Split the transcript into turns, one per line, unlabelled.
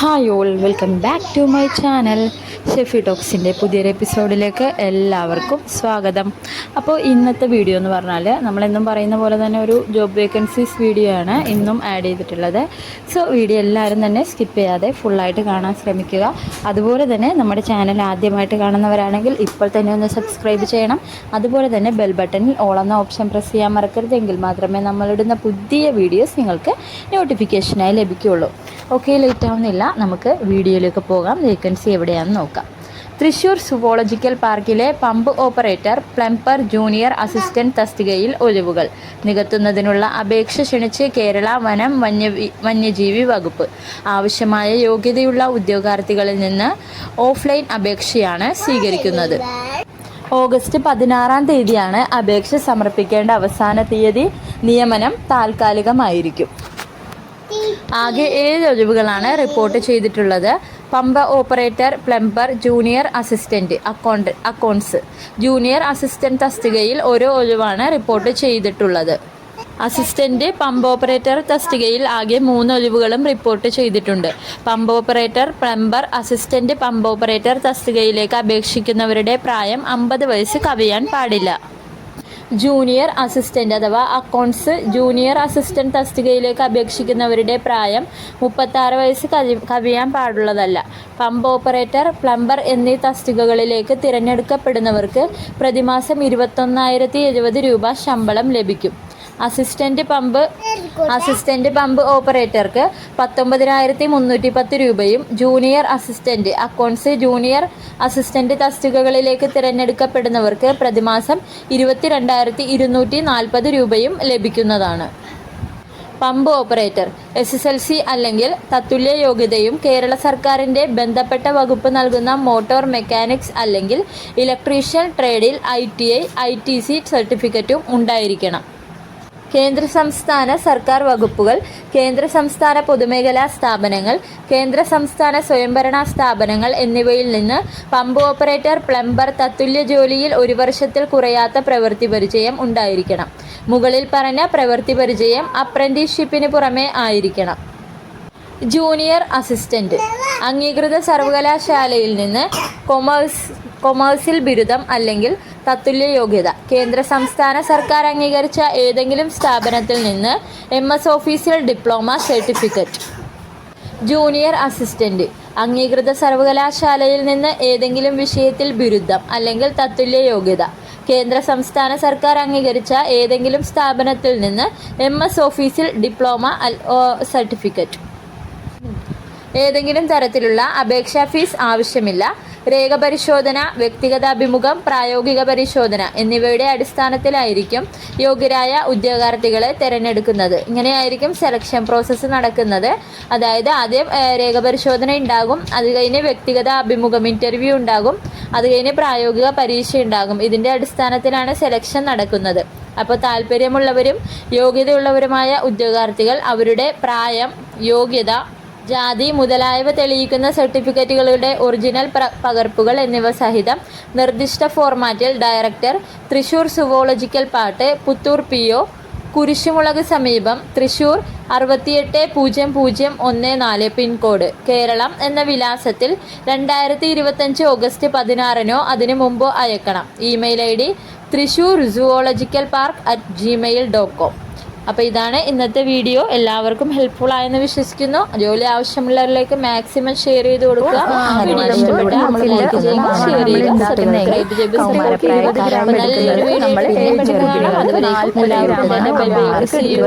Hi all welcome back to my channel Shefi ടോക്സിന്റെ പുതിയൊരു എപ്പിസോഡിലേക്ക് എല്ലാവർക്കും സ്വാഗതം. അപ്പോൾ ഇന്നത്തെ വീഡിയോ എന്ന് പറഞ്ഞാൽ നമ്മളെന്നും പറയുന്ന പോലെ തന്നെ ഒരു ജോബ് വേക്കൻസീസ് വീഡിയോ ആണ് ഇന്നും ആഡ് ചെയ്തിട്ടുള്ളത്. സോ വീഡിയോ എല്ലാവരും തന്നെ സ്കിപ്പ് ചെയ്യാതെ ഫുള്ളായിട്ട് കാണാൻ ശ്രമിക്കുക. അതുപോലെ തന്നെ നമ്മുടെ ചാനൽ ആദ്യമായിട്ട് കാണുന്നവരാണെങ്കിൽ ഇപ്പോൾ തന്നെ ഒന്ന് സബ്സ്ക്രൈബ് ചെയ്യണം. അതുപോലെ തന്നെ ബെൽ ബട്ടണിൽ ഓൾ എന്ന ഓപ്ഷൻ പ്രസ് ചെയ്യാൻ മറക്കരുതെങ്കിൽ മാത്രമേ നമ്മളിടുന്ന പുതിയ വീഡിയോസ് നിങ്ങൾക്ക് നോട്ടിഫിക്കേഷനായി ലഭിക്കുകയുള്ളൂ. ഓക്കെ ലേറ്റ് ആവുന്നില്ല. നമുക്ക് വീഡിയോയിലേക്ക് പോകാം. വേക്കൻസി എവിടെയാണെന്ന് നോക്കാം. തൃശൂർ സുവോളജിക്കൽ പാർക്കിലെ pump operator plumber junior assistant തസ്തികയിൽ ഒഴിവുകൾ. നികത്തുന്നതിനുള്ള അപേക്ഷ ക്ഷണിച്ച് കേരള വനം വന്യ വന്യജീവി വകുപ്പ്. ആവശ്യമായ യോഗ്യതയുള്ള ഉദ്യോഗാർത്ഥികളിൽ നിന്ന് ഓഫ്ലൈൻ അപേക്ഷയാണ് സ്വീകരിക്കുന്നത്. ഓഗസ്റ്റ് പതിനാറാം തീയതിയാണ് അപേക്ഷ സമർപ്പിക്കേണ്ട അവസാന തീയതി. നിയമനം താൽക്കാലികമായിരിക്കും. ആകെ ഏഴ് ഒഴിവുകളാണ് റിപ്പോർട്ട് ചെയ്തിട്ടുള്ളത്. Pump operator plumber junior assistant account accounts junior assistant തസ്തികയിൽ ഓരോ ഒഴിവാണ് റിപ്പോർട്ട് ചെയ്തിട്ടുള്ളത്. അസിസ്റ്റന്റ് പമ്പ് ഓപ്പറേറ്റർ തസ്തികയിൽ ആകെ മൂന്ന് ഒഴിവുകളും റിപ്പോർട്ട് ചെയ്തിട്ടുണ്ട്. Pump operator plumber assistant pump operator തസ്തികയിലേക്ക് അപേക്ഷിക്കുന്നവരുടെ പ്രായം അമ്പത് വയസ്സ് കവിയാൻ പാടില്ല. ജൂനിയർ അസിസ്റ്റന്റ് അഥവാ അക്കൗണ്ട്സ് ജൂനിയർ അസിസ്റ്റന്റ് തസ്തികയിലേക്ക് അപേക്ഷിക്കുന്നവരുടെ പ്രായം മുപ്പത്താറ് വയസ്സ് കവി- കവിയാൻ പാടുള്ളതല്ല. പമ്പ് ഓപ്പറേറ്റർ പ്ലംബർ എന്നീ തസ്തികകളിലേക്ക് തിരഞ്ഞെടുക്കപ്പെടുന്നവർക്ക് പ്രതിമാസം ഇരുപത്തൊന്നായിരത്തി രൂപ ശമ്പളം ലഭിക്കും. അസിസ്റ്റന്റ് പമ്പ് അസിസ്റ്റന്റ് പമ്പ് ഓപ്പറേറ്റർക്ക് പത്തൊമ്പതിനായിരത്തി മുന്നൂറ്റി പത്ത് രൂപയും junior assistant accounts junior assistant തസ്തികകളിലേക്ക് തിരഞ്ഞെടുക്കപ്പെടുന്നവർക്ക് പ്രതിമാസം ഇരുപത്തിരണ്ടായിരത്തി ഇരുന്നൂറ്റി നാൽപ്പത് രൂപയും ലഭിക്കുന്നതാണ്. Pump operator S S L C അല്ലെങ്കിൽ തത്തുല്യ യോഗ്യതയും കേരള സർക്കാരിന്റെ ബന്ധപ്പെട്ട വകുപ്പ് നൽകുന്ന മോട്ടോർ മെക്കാനിക്സ് അല്ലെങ്കിൽ electrician ട്രേഡിൽ I T I I T C സർട്ടിഫിക്കറ്റും ഉണ്ടായിരിക്കണം. കേന്ദ്ര സംസ്ഥാന സർക്കാർ വകുപ്പുകൾ കേന്ദ്ര സംസ്ഥാന പൊതുമേഖലാ സ്ഥാപനങ്ങൾ കേന്ദ്ര സംസ്ഥാന സ്വയംഭരണ സ്ഥാപനങ്ങൾ എന്നിവയിൽ നിന്ന് പമ്പ് ഓപ്പറേറ്റർ പ്ലംബർ തത്തുല്യ ജോലിയിൽ ഒരു വർഷത്തിൽ കുറയാത്ത പ്രവൃത്തി പരിചയം ഉണ്ടായിരിക്കണം. മുകളിൽ പറഞ്ഞ പ്രവൃത്തി പരിചയം അപ്രന്റീസ്ഷിപ്പിന് പുറമെ ആയിരിക്കണം. Junior assistant. അംഗീകൃത സർവകലാശാലയിൽ നിന്ന് കൊമേഴ്സ് കൊമേഴ്സിൽ ബിരുദം അല്ലെങ്കിൽ തത്തുല്യ യോഗ്യത. കേന്ദ്ര സംസ്ഥാന സർക്കാർ അംഗീകരിച്ച ഏതെങ്കിലും സ്ഥാപനത്തിൽ നിന്ന് എം എസ് ഓഫീസിൽ ഡിപ്ലോമ സർട്ടിഫിക്കറ്റ് ജൂനിയർ അസിസ്റ്റന്റ് അംഗീകൃത സർവകലാശാലയിൽ നിന്ന് ഏതെങ്കിലും വിഷയത്തിൽ ബിരുദം അല്ലെങ്കിൽ തത്തുല്യ യോഗ്യത. കേന്ദ്ര സംസ്ഥാന സർക്കാർ അംഗീകരിച്ച ഏതെങ്കിലും സ്ഥാപനത്തിൽ നിന്ന് എം എസ് ഓഫീസിൽ ഡിപ്ലോമ സർട്ടിഫിക്കറ്റ് ഏതെങ്കിലും തരത്തിലുള്ള അപേക്ഷാ ഫീസ് ആവശ്യമില്ല. രേഖ പരിശോധന വ്യക്തിഗത അഭിമുഖം പ്രായോഗിക പരിശോധന എന്നിവയുടെ അടിസ്ഥാനത്തിലായിരിക്കും യോഗ്യരായ ഉദ്യോഗാർത്ഥികളെ തിരഞ്ഞെടുക്കുന്നത്. ഇങ്ങനെയായിരിക്കും സെലക്ഷൻ പ്രോസസ്സ് നടക്കുന്നത്. അതായത് ആദ്യം രേഖ പരിശോധന ഉണ്ടാകും. അത് കഴിഞ്ഞ് വ്യക്തിഗത അഭിമുഖം ഇന്റർവ്യൂ ഉണ്ടാകും. അത് കഴിഞ്ഞ് പ്രായോഗിക പരീക്ഷ ഉണ്ടാകും. ഇതിന്റെ അടിസ്ഥാനത്തിലാണ് സെലക്ഷൻ നടക്കുന്നത്. അപ്പോൾ താല്പര്യമുള്ളവരും യോഗ്യതയുള്ളവരുമായ ഉദ്യോഗാർത്ഥികൾ അവരുടെ പ്രായം യോഗ്യത ജാതി മുതലായവ തെളിയിക്കുന്ന സർട്ടിഫിക്കറ്റുകളുടെ ഒറിജിനൽ പകർപ്പുകൾ എന്നിവ സഹിതം നിർദ്ദിഷ്ട ഫോർമാറ്റിൽ ഡയറക്ടർ തൃശൂർ സുവോളജിക്കൽ പാട്ട് പുത്തൂർ പി ഒ കുരിശുമുളക് സമീപം തൃശൂർ അറുപത്തിയെട്ട് പൂജ്യം പൂജ്യം ഒന്ന് നാല് പിൻകോഡ്. കേരളം എന്ന വിലാസത്തിൽ രണ്ടായിരത്തി ഇരുപത്തഞ്ച് ഓഗസ്റ്റ് പതിനാറിനോ അതിനു മുമ്പോ അയക്കണം. Email I D Thrissur zoological park at gmail dot com അപ്പോൾ ഇതാണ് ഇന്നത്തെ വീഡിയോ. എല്ലാവർക്കും ഹെൽപ്ഫുൾ ആയെന്ന് വിശ്വസിക്കുന്നു. ജോലി ആവശ്യമുള്ളവരിലേക്ക് മാക്സിമം ഷെയർ ചെയ്ത് കൊടുക്കുക. വീഡിയോ ലൈക്ക് ചെയ്യുക. ഷെയർ ചെയ്യുക സബ്സ്ക്രൈബ് ചെയ്യുക അപ്പോൾ നല്ലൊരു വീഡിയോ അതുവരേക്കും എല്ലാവർക്കും തന്നെ ബൈ ബൈ സീ യു